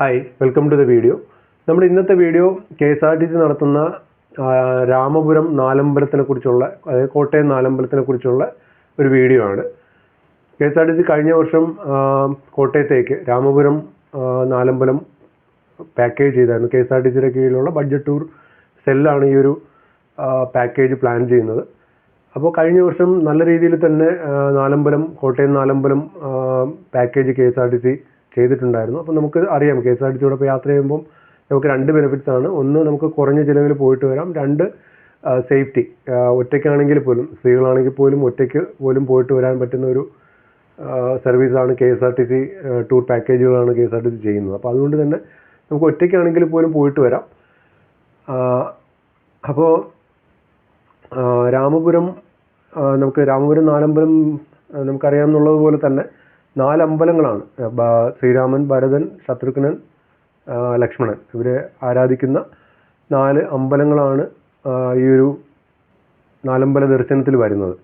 Hi welcome to the video നമ്മുടെ ഇന്നത്തെ video K S R T C നടത്തുന്ന രാമപുരം നാലമ്പലത്തിനെ കുറിച്ചുള്ള അതായത് കോട്ടയം നാലമ്പലത്തിനെ കുറിച്ചുള്ള ഒരു വീഡിയോ ആണ്. K S R T C കഴിഞ്ഞ വർഷം കോട്ടയത്തേക്ക് രാമപുരം നാലമ്പലം പാക്കേജ് ചെയ്തായിരുന്നു. കെ എസ് ആർ ടി സിയുടെ കീഴിലുള്ള ബഡ്ജറ്റ് ടൂർ സെല്ലാണ് ഈ ഒരു പാക്കേജ് പ്ലാൻ ചെയ്യുന്നത്. അപ്പോൾ കഴിഞ്ഞ വർഷം നല്ല രീതിയിൽ തന്നെ Nalambalam Kottayam Nalambalam package K S R T C ചെയ്തിട്ടുണ്ടായിരുന്നു. അപ്പോൾ നമുക്ക് അറിയാം കെ എസ് ആർ ടി സിയോടൊപ്പം യാത്ര ചെയ്യുമ്പം നമുക്ക് രണ്ട് ബെനിഫിറ്റ്സ് ആണ്. ഒന്ന് നമുക്ക് കുറഞ്ഞ ചിലവിൽ പോയിട്ട് വരാം. രണ്ട് സേഫ്റ്റി ഒറ്റയ്ക്കാണെങ്കിൽ പോലും സ്ത്രീകളാണെങ്കിൽ പോലും ഒറ്റയ്ക്ക് പോലും പോയിട്ട് വരാൻ പറ്റുന്ന ഒരു സർവീസാണ് K S R T C tour പാക്കേജുകളാണ് K S R T C ചെയ്യുന്നത്. അപ്പോൾ അതുകൊണ്ട് തന്നെ നമുക്ക് ഒറ്റയ്ക്കാണെങ്കിൽ പോലും പോയിട്ട് വരാം. അപ്പോൾ രാമപുരം നമുക്ക് രാമപുരം നാലമ്പലം നമുക്കറിയാമെന്നുള്ളത് തന്നെ നാല് അമ്പലങ്ങളാണ് ശ്രീരാമൻ ഭരതൻ ശത്രുഘ്നൻ ലക്ഷ്മണൻ. ഇവരെ ആരാധിക്കുന്ന നാല് അമ്പലങ്ങളാണ് ഈ ഒരു നാലമ്പല ദർശനത്തിൽ വരുന്നത്.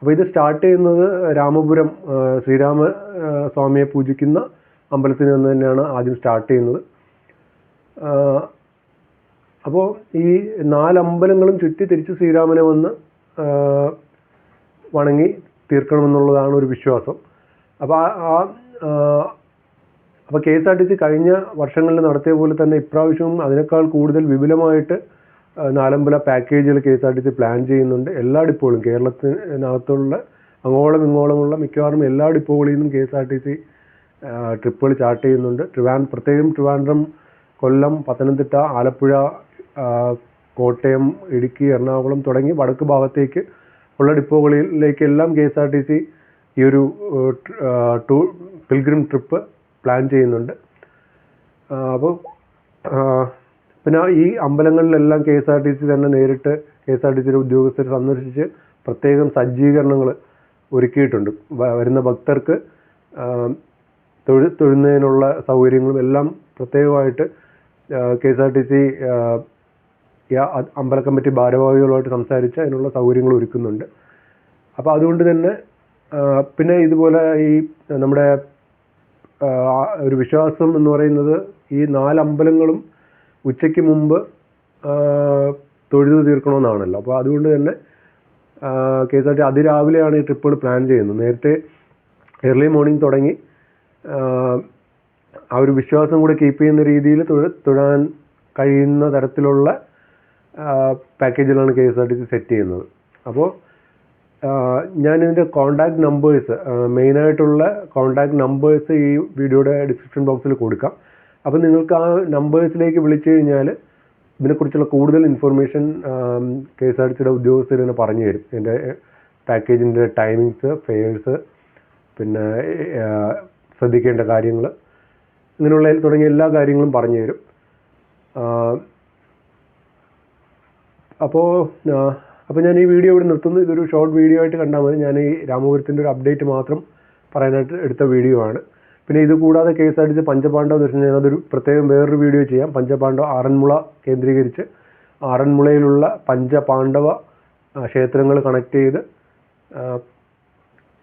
അപ്പോൾ ഇത് സ്റ്റാർട്ട് ചെയ്യുന്നത് രാമപുരം ശ്രീരാമ സ്വാമിയെ പൂജിക്കുന്ന അമ്പലത്തിൽ നിന്ന് തന്നെയാണ് ആദ്യം സ്റ്റാർട്ട് ചെയ്യുന്നത്. അപ്പോൾ ഈ നാലമ്പലങ്ങളും ചുറ്റി തിരിച്ച് ശ്രീരാമനെ വന്ന് വണങ്ങി തീർക്കണമെന്നുള്ളതാണ് ഒരു വിശ്വാസം. അപ്പോൾ ആ അപ്പോൾ K S R T C കഴിഞ്ഞ വർഷങ്ങളിൽ നടത്തിയ പോലെ തന്നെ ഇപ്രാവശ്യവും അതിനേക്കാൾ കൂടുതൽ വിപുലമായിട്ട് നാലമ്പല പാക്കേജുകൾ K S R T C plan ചെയ്യുന്നുണ്ട്. എല്ലാ ഡിപ്പോകളും കേരളത്തിനകത്തുള്ള അങ്ങോളം ഇങ്ങോളമുള്ള മിക്കവാറും എല്ലാ ഡിപ്പോകളിൽ നിന്നും K S R T C ട്രിപ്പുകൾ chart ചെയ്യുന്നുണ്ട്. ട്രിവാൻ പ്രത്യേകം ട്രിവാൻഡ്രം കൊല്ലം പത്തനംതിട്ട ആലപ്പുഴ കോട്ടയം ഇടുക്കി എറണാകുളം തുടങ്ങി വടക്ക് ഭാഗത്തേക്ക് ഉള്ള ഡിപ്പോകളിലേക്കെല്ലാം K S R T C ഈ ഒരു ടൂ പിൽഗ്രിം ട്രിപ്പ് പ്ലാൻ ചെയ്യുന്നുണ്ട്. അപ്പോൾ പിന്നെ ഈ അമ്പലങ്ങളിലെല്ലാം K S R T C തന്നെ നേരിട്ട് കെ എസ് ആർ ടി സിയുടെ ഉദ്യോഗസ്ഥർ സന്ദർശിച്ച് പ്രത്യേകം സജ്ജീകരണങ്ങൾ ഒരുക്കിയിട്ടുണ്ട്. വരുന്ന ഭക്തർക്ക് തൊഴു തൊഴുന്നതിനുള്ള സൗകര്യങ്ങളും എല്ലാം പ്രത്യേകമായിട്ട് K S R T C അമ്പല കമ്മിറ്റി ഭാരവാഹികളുമായിട്ട് സംസാരിച്ച് അതിനുള്ള സൗകര്യങ്ങൾ ഒരുക്കുന്നുണ്ട്. അപ്പോൾ അതുകൊണ്ട് തന്നെ പിന്നെ ഇതുപോലെ ഈ നമ്മുടെ ഒരു വിശ്വാസം എന്ന് പറയുന്നത് ഈ നാല് അമ്പലങ്ങളും ഉച്ചയ്ക്ക് മുമ്പ് തൊഴുതു തീർക്കണമെന്നാണല്ലോ. അപ്പോൾ അതുകൊണ്ട് തന്നെ കെ എസ് ആർ ടി അതിരാവിലെയാണ് ഈ ട്രിപ്പുകൾ പ്ലാൻ ചെയ്യുന്നത്. നേരത്തെ ഏർലി മോർണിംഗ് തുടങ്ങി ആ, ഒരു വിശ്വാസം കൂടെ കീപ്പ് ചെയ്യുന്ന രീതിയിൽ തൊഴ തൊഴാൻ കഴിയുന്ന തരത്തിലുള്ള പാക്കേജുകളാണ് K S R T C set ചെയ്യുന്നത്. അപ്പോൾ ഞാനിതിന്റെ കോൺടാക്ട് നമ്പേഴ്സ് മെയിനായിട്ടുള്ള കോൺടാക്ട് നമ്പേഴ്സ് ഈ വീഡിയോയുടെ ഡിസ്ക്രിപ്ഷൻ ബോക്സിൽ കൊടുക്കാം. അപ്പോൾ നിങ്ങൾക്ക് ആ നമ്പേഴ്സിലേക്ക് വിളിച്ചു കഴിഞ്ഞാൽ ഇതിനെക്കുറിച്ചുള്ള കൂടുതൽ ഇൻഫർമേഷൻ കെ എസ് ആർ സിയുടെ ഉദ്യോഗസ്ഥർ തന്നെ പറഞ്ഞു തരും. എന്റെ പാക്കേജിന്റെ ടൈമിങ്സ് ഫെയേഴ്സ് പിന്നെ ശ്രദ്ധിക്കേണ്ട കാര്യങ്ങൾ ഇങ്ങനെയുള്ള തുടങ്ങിയ എല്ലാ കാര്യങ്ങളും പറഞ്ഞു തരും. അപ്പോൾ അപ്പോൾ ഞാൻ ഈ വീഡിയോ ഇവിടെ നിർത്തുന്നു. ഇതൊരു ഷോർട്ട് വീഡിയോ ആയിട്ട് കണ്ടാൽ മതി. ഞാൻ ഈ രാമപുരത്തിന്റെ ഒരു അപ്ഡേറ്റ് മാത്രം പറയാനായിട്ട് എടുത്ത വീഡിയോ ആണ്. പിന്നെ ഇത് കൂടാതെ K S R T C പഞ്ചപാണ്ഡവ ദർശനം വെച്ചാൽ അതൊരു പ്രത്യേകം വേറൊരു വീഡിയോ ചെയ്യാം. പഞ്ചപാണ്ഡവ ആറന്മുള കേന്ദ്രീകരിച്ച് ആറന്മുളയിലുള്ള പഞ്ചപാണ്ഡവ ക്ഷേത്രങ്ങൾ കണക്ട് ചെയ്ത്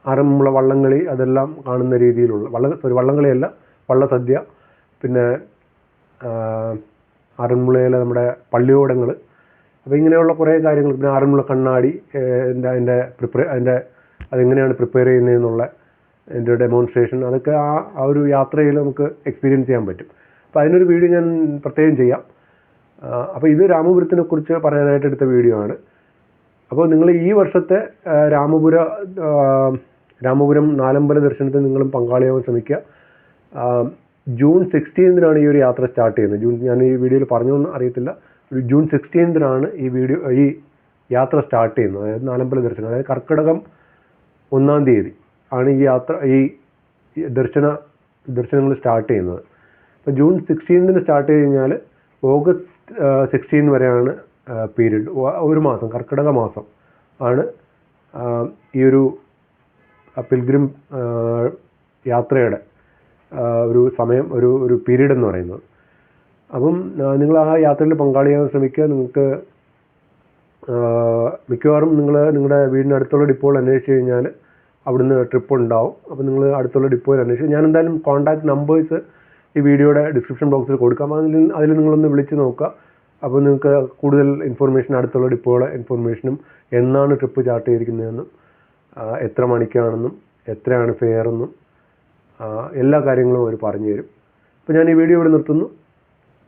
ആറന്മുള വള്ളംകളി അതെല്ലാം കാണുന്ന രീതിയിലുള്ള വള്ള സോറി വള്ളംകളിയല്ല വള്ളസദ്യ പിന്നെ ആറന്മുളയിലെ നമ്മുടെ പള്ളിയോടങ്ങൾ അപ്പോൾ ഇങ്ങനെയുള്ള കുറേ കാര്യങ്ങൾ. പിന്നെ ആറന്മുള കണ്ണാടി എന്റെ അതിന്റെ പ്രിപ്പയർ അതിന്റെ അതെങ്ങനെയാണ് പ്രിപ്പയർ ചെയ്യുന്നതെന്നുള്ള എന്റെ ഡെമോൺസ്ട്രേഷൻ. അതൊക്കെ ആ ആ ഒരു യാത്രയിൽ നമുക്ക് എക്സ്പീരിയൻസ് ചെയ്യാൻ പറ്റും. അപ്പോൾ അതിനൊരു വീഡിയോ ഞാൻ പ്രത്യേകം ചെയ്യാം. അപ്പോൾ ഇത് രാമപുരത്തിനെ കുറിച്ച് പറയാനായിട്ട് എടുത്ത വീഡിയോ ആണ്. അപ്പോൾ നിങ്ങൾ ഈ വർഷത്തെ രാമപുര രാമപുരം നാലമ്പല ദർശനത്തിൽ നിങ്ങളും പങ്കാളിയാവാൻ ശ്രമിക്കുക. ജൂൺ സിക്സ്റ്റീൻതിനാണ് ഈ ഒരു യാത്ര സ്റ്റാർട്ട് ചെയ്യുന്നത്. ജൂൺ ഞാൻ ഈ വീഡിയോയിൽ പറഞ്ഞൊന്നും അറിയത്തില്ല. ജൂൺ സിക്സ്റ്റീൻതിനാണ് ഈ വീഡിയോ ഈ യാത്ര സ്റ്റാർട്ട് ചെയ്യുന്നത്. അതായത് നാലമ്പല ദർശനം. അതായത് കർക്കിടകം ഒന്നാം തീയതി ആണ് ഈ യാത്ര ഈ ദർശന ദർശനങ്ങൾ സ്റ്റാർട്ട് ചെയ്യുന്നത്. അപ്പോൾ ജൂൺ സിക്സ്റ്റീൻതിന് സ്റ്റാർട്ട് ചെയ്ത് കഴിഞ്ഞാൽ ഓഗസ്റ്റ് സിക്സ്റ്റീൻ വരെയാണ് പീരീഡ് ഒരു മാസം കർക്കിടക മാസം ആണ് ഈ ഒരു പിൽഗ്രിം യാത്രയുടെ ഒരു സമയം ഒരു ഒരു പീരീഡ് എന്ന് പറയുന്നത്. അപ്പം നിങ്ങൾ ആ യാത്രയിൽ പങ്കാളിയാകാൻ ശ്രമിക്കുക. നിങ്ങൾക്ക് മിക്കവാറും നിങ്ങൾ നിങ്ങളുടെ വീടിന്റെ അടുത്തുള്ള ഡിപ്പോയിൽ അന്വേഷിച്ച് കഴിഞ്ഞാൽ അവിടുന്ന് ട്രിപ്പ് ഉണ്ടാവും. അപ്പോൾ നിങ്ങൾ അടുത്തുള്ള ഡിപ്പോയിൽ അന്വേഷിച്ച് ഞാൻ എന്തായാലും കോൺടാക്ട് നമ്പേഴ്സ് ഈ വീഡിയോയുടെ ഡിസ്ക്രിപ്ഷൻ ബോക്സിൽ കൊടുക്കാം. അതിൽ അതിൽ നിങ്ങളൊന്ന് വിളിച്ച് നോക്കുക. അപ്പോൾ നിങ്ങൾക്ക് കൂടുതൽ ഇൻഫർമേഷൻ അടുത്തുള്ള ഡിപ്പോയുടെ ഇൻഫർമേഷനും എന്നാണ് ട്രിപ്പ് ചാർട്ട് ചെയ്തിരിക്കുന്നതെന്നും എത്ര മണിക്കാണെന്നും എത്രയാണ് ഫെയർ എന്നും എല്ലാ കാര്യങ്ങളും അവർ പറഞ്ഞു തരും അപ്പോൾ ഞാൻ ഈ വീഡിയോ ഇവിടെ നിർത്തുന്നു.